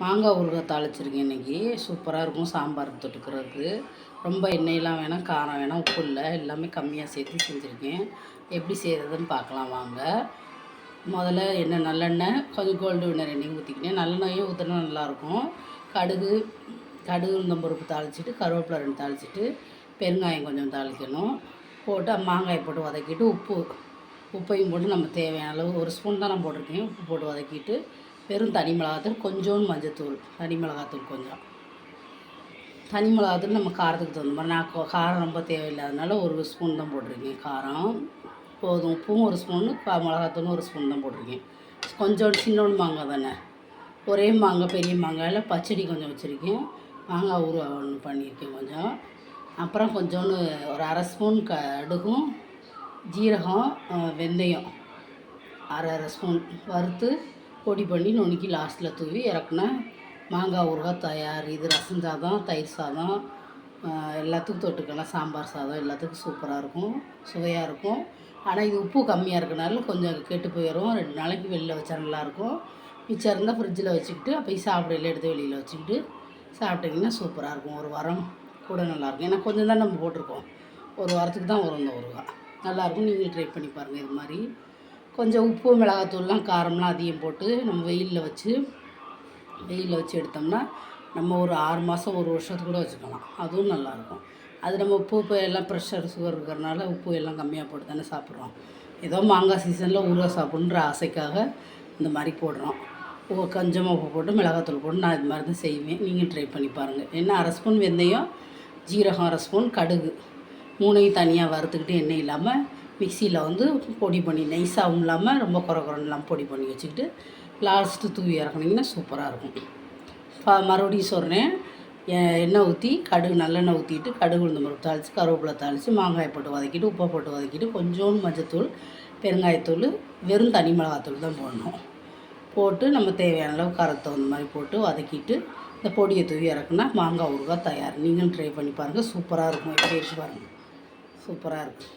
மாங்காய் ஊறுகாய் தாளிச்சிருக்கேன் இன்றைக்கி சூப்பராக இருக்கும். சாம்பார் தொட்டுக்கிறதுக்கு. ரொம்ப எண்ணெயெலாம் வேணாம் காரம் வேணாம் உப்பு இல்லை. எல்லாமே கம்மியாக சேர்த்து செஞ்சுருக்கேன். எப்படி செய்கிறதுன்னு பார்க்கலாம் வாங்க. முதல்ல எண்ணெய் நல்லெண்ணெய் கொஞ்சம் கோல்டு வினர் எண்ணெய் ஊற்றிக்கினேன் நல்லெண்ணெயும் ஊற்றினா நல்லாயிருக்கும். கடுகு கடுகு உளுந்தம்பருப்பு தாளிச்சிட்டு கருவேப்பிலை ரெண்டு தாளிச்சிட்டு பெருங்காயம் கொஞ்சம் தாளிக்கணும். போட்டு மாங்காயை போட்டு வதக்கிட்டு உப்பு உப்பையும் போட்டு நம்ம தேவையான அளவு ஒரு ஸ்பூன் தான் நான் போட்டிருக்கேன். உப்பு போட்டு வதக்கிட்டு வெறும் தனி மிளகாத்தூள் கொஞ்சோண்டு மஞ்சத்தூள் தனி மிளகாத்தூள் கொஞ்சம். தனி மிளகாத்தூள் நம்ம காரத்துக்கு தகுந்த மாதிரி நான் காரம் ரொம்ப தேவையில்லாதனால ஒரு ஸ்பூன் தான் போட்டிருக்கேன் காரம். போதும் உப்பும் ஒரு ஸ்பூனு மிளகாத்தூளும் ஒரு ஸ்பூன் தான் போட்டிருக்கேன். கொஞ்சோண்டு சின்னோண்டு மாங்காய் தானே? ஒரே மாங்காய் பெரிய மாங்காயில் பச்சடி கொஞ்சம் வச்சுருக்கேன். மாங்காய் ஊறுகாய் ஒன்று பண்ணியிருக்கேன் கொஞ்சம். அப்புறம் கொஞ்சோண்டு ஒரு அரை ஸ்பூன் கடுகும் ஜீரகம் வெந்தயம். அரை அரை ஸ்பூன் வறுத்து பொடி பண்ணி நுணுக்கி லாஸ்ட்டில் தூவி இறக்குனேன் மாங்காய் ஊறுகாய் தயார் இது ரசம் சாதம் தயிர் சாதம் எல்லாத்துக்கும் தொட்டுக்கலாம். சாம்பார் சாதம் எல்லாத்துக்கும் சூப்பராக இருக்கும். சுவையாக இருக்கும். ஆனால் இது உப்பு கம்மியாக இருக்கனால கொஞ்சம் கெட்டு போயிடும் ரெண்டு நாளைக்கு வெளியில் வச்சா நல்லாயிருக்கும் மிச்சம் இருந்தால் ஃப்ரிட்ஜில் வச்சுக்கிட்டு அப்போயும் சாப்பிடையில எடுத்து வெளியில் வச்சுக்கிட்டு சாப்பிட்டிங்கன்னா சூப்பராக இருக்கும். ஒரு வாரம் கூட நல்லாயிருக்கும் ஏன்னா கொஞ்சம் தான் நம்ம போட்டிருக்கோம். ஒரு வாரத்துக்கு தான் வரும் இந்த ஊறுகாய். நல்லாயிருக்கும் நீங்களும் ட்ரை பண்ணி பாருங்கள் இது மாதிரி கொஞ்சம் உப்பு மிளகாத்தூள்லாம் காரம்லாம் அதிகம் போட்டு நம்ம வெயிலில் வச்சு வெயிலில் வச்சு எடுத்தோம்னா நம்ம ஒரு ஆறு மாதம் ஒரு வருஷத்துக்கு கூட வச்சுக்கலாம். அதுவும் நல்லாயிருக்கும். அது நம்ம உப்பு இப்போ எல்லாம் ப்ரெஷர் சுகர் இருக்கிறனால உப்பு எல்லாம் கம்மியாக போட்டு தானே சாப்பிட்றோம். ஏதோ மாங்காய் சீசனில் ஊறுகாய் சாப்பிட்ணுன்ற ஆசைக்காக இந்த மாதிரி போடுறோம். உப்பு கொஞ்சமாக உப்பு போட்டு மிளகாத்தூள் போட்டு நான் இது மாதிரி தான் செய்வேன். நீங்கள் ட்ரை பண்ணி பாருங்கள் என்ன அரை ஸ்பூன் வெந்தயம் ஜீரகம் அரை ஸ்பூன் கடுகு. மூணையும் தனியாக வறுத்துக்கிட்டு எண்ணெய் இல்லாமல் மிக்சியில் வந்து பொடி பண்ணி நைஸாகவும் இல்லாமல் ரொம்ப குறை குறைலாம் இல்லாமல் பொடி பண்ணி வச்சுக்கிட்டு லாஸ்ட்டு தூவி இறக்குனீங்கன்னா சூப்பராக இருக்கும். ப- மறுபடியும் சொல்கிறேன் எண்ணெய் ஊற்றி கடுகு நல்லெண்ணெய் ஊற்றிட்டு கடுகு உளுந்து பருப்பு தாளித்து கருவேப்பிலை தாளித்து மாங்காய் போட்டு வதக்கிட்டு உப்பை போட்டு வதக்கிட்டு கொஞ்சோண்டு மஞ்சத்தூள் பெருங்காயத்தூள் வெறும் தனி மிளகாத்தூள் தான் போடணும். போட்டு நம்ம தேவையான அளவு காரத்தை தகுந்த மாதிரி போட்டு வதக்கிட்டு இந்த பொடியை தூவி இறக்குனா மாங்காய் ஊறுகாய் தயார். நீங்களும் ட்ரை பண்ணி பாருங்கள் சூப்பராக இருக்கும். எப்படி பாருங்கள் சூப்பராக இருக்கும்